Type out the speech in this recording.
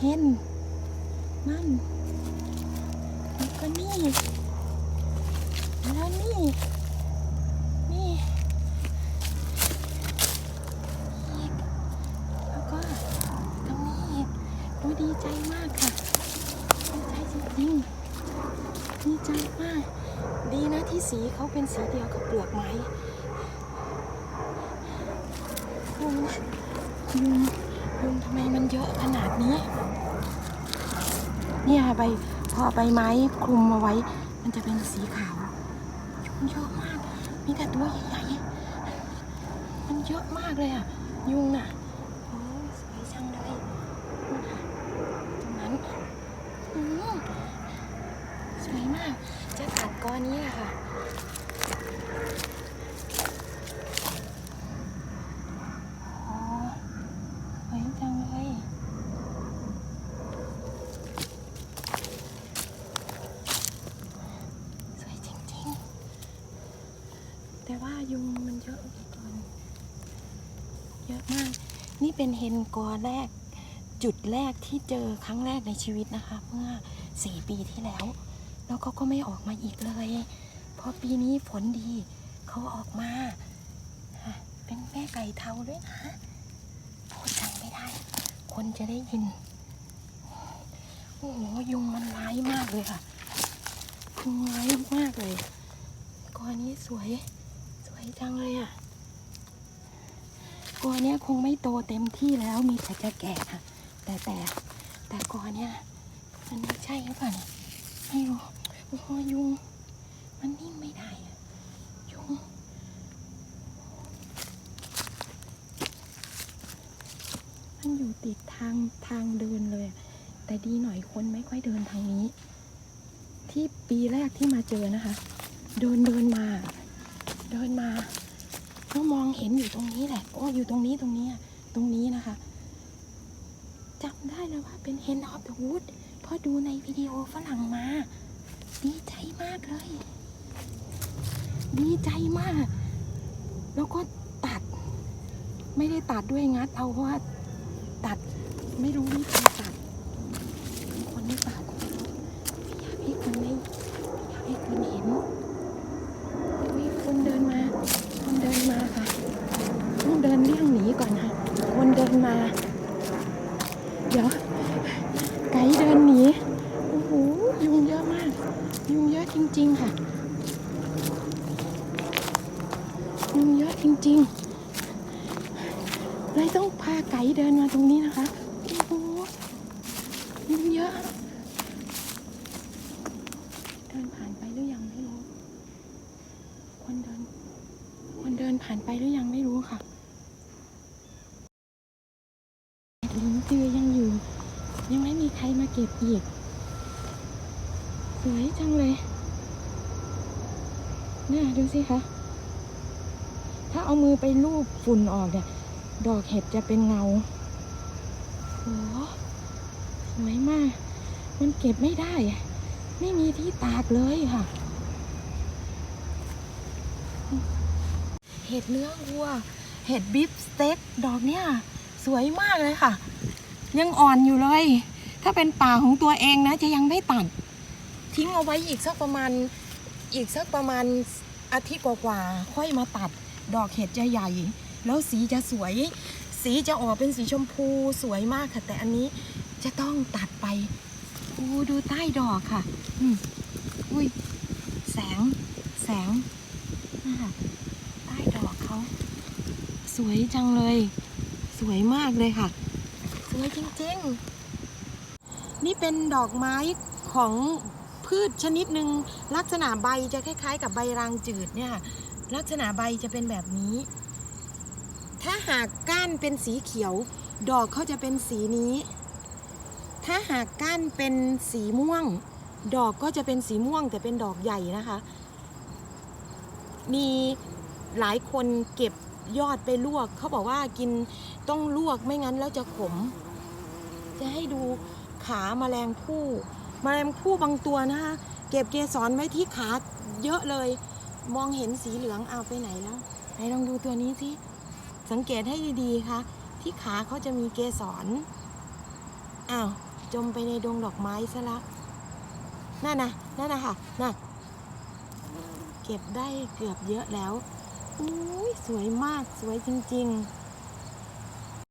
เห็นนั่นแล้วก็นี่แล้วนี่นี่อีกแล้วก็ตรงนี้อีกโอ้ยดีใจมากค่ะดีใจจริงๆดีใจมาก ดีนะที่สีเขาเป็นสีเดียวกับเปลือกไม้ยุงยุงยุงทำไมมันเยอะขนาดนี้ เนี่ยใบพอใบไม้คลุมเอาไว้ มันจะเป็นสีขาวยุงเยอะมาก มีแต่ตัวใหญ่ๆมันเยอะมากเลยอะ ยุงน่ะโอ้ยสวยจังเลยตรงนั้นอืมสวยมาก จะตัดก้อนนี้แหละค่ะ อ๋อสวยจังเลย สวยจริงๆ แต่ว่ายุงมันเยอะก่อนเยอะมาก นี่เป็นเฮนกอแรก จุดแรกที่เจอครั้งแรกในชีวิตนะคะ เมื่อสี่ปีที่แล้ว แล้วเขาก็ไม่ออกมาอีกเลยพอปีนี้ฝนดีเขาออกมาอะเป็นแม่ไก่เทาด้วยนะพูดดังไม่ได้ คนจะได้ยิน โอ้โหยุงมันร้ายมากเลยค่ะยุงร้ายมากเลยกอนี้สวย วยจังเลยอะกอเนี้ยคงไม่โตเต็มที่แล้วมีแต่จะแก่ค่ะแต่แต่แต่กอเนี้ยมันไม่ใช่หรือเปล่าเนี่ยไม่รู้โอ้โหยุง มันนิ่งไม่ได้อะยุงมันอยู่ติดทางทางเดินเลย แต่ดีหน่อยคนไม่ค่อยเดินทางนี้ ที่ปีแรกที่มาเจอนะคะ เดินเดินมา เดินมาก็มองเห็นอยู่ตรงนี้แหละโอ้อยู่ตรงนี้ตรงนี้ตรงนี้นะคะจำได้แล้วว่าเป็น Hen of the Wood เพราะดูในวิดีโอฝรั่งมา ดีใจมากเลย ดีใจมาก แล้วก็ตัด ไม่ได้ตัดด้วยงัดเอาเพราะว่าตัดไม่รู้วิธีตัดเป็นคนไม่ตัดอยากให้คนได้อยากให้คนเห็นมีคนเดินมา คนเดินมาค่ะต้องเดินเลี่ยงหนีก่อนนะคนเดินมา เดี๋ยว ไก่เดินหนีโอ้โหยุงเยอะมาก ยุงเยอะจ ริง ๆ ค่ะยุงเยอะจริง ๆ เลยต้องพาไก่เดินมาตรงนี้นะคะ โอ้โหยุงเยอะ เดินผ่านไปหรือยังไม่รู้ คนเดิน คนเดินผ่านไปหรือยังไม่รู้ค่ะลิ้นจือยังอยู่ ยังไม่มีใครมาเก็บอีก สวยจังเลย น่าดูสิคะ ถ้าเอามือไปลูบฝุ่นออกเนี่ย ดอกเห็ดจะเป็นเงาโอ้สวยมาก มันเก็บไม่ได้ ไม่มีที่ตากเลยค่ะ เห็ดเนื้อวัว เห็ดบิฟสเต็กดอกเนี่ย สวยมากเลยค่ะ ยังอ่อนอยู่เลย ถ้าเป็นป่าของตัวเองนะ จะยังไม่ตัด ทิ้งเอาไว้อีกสักประมาณ อีกสักประมาณอาทิตย์กว่าๆค่อยมาตัดดอกเห็ดจะใหญ่ แล้วสีจะสวย สีจะออกเป็นสีชมพูสวยมากค่ะ แต่อันนี้จะต้องตัดไปอูดูใต้ดอกค่ะ อืมอุ้ยแสง แสงนะคะใต้ดอกเขาสวยจังเลย สวยมากเลยค่ะ สวยจริงๆ นี่เป็นดอกไม้ของ พืชชนิดหนึ่งลักษณะใบจะคล้าย ๆ กับใบรางจืดเนี่ยลักษณะใบจะเป็นแบบนี้ ถ้าหากก้านเป็นสีเขียว ดอกเขาจะเป็นสีนี้ ถ้าหากก้านเป็นสีม่วง ดอกก็จะเป็นสีม่วงแต่เป็นดอกใหญ่นะคะ มีหลายคนเก็บยอดไปลวก เขาบอกว่ากินต้องลวกไม่งั้นแล้วจะขม จะให้ดูขาแมลงผู้ มแมลงผู้บางตัวนะคะ เก็บเกสรไว้ที่ขาเยอะเลย มองเห็นสีเหลืองเอาไปไหนแล้วไหนลองดูตัวนี้สิสังเกตให้ดีๆค่ะที่ขาเขาจะมีเกสรอ้าวจมไปในดงดอกไม้ซะละนั่นนะนั่นนะค่ะน่ะเก็บได้เกือบเยอะแล้วอุ้ยสวยมากสวยจริง ๆ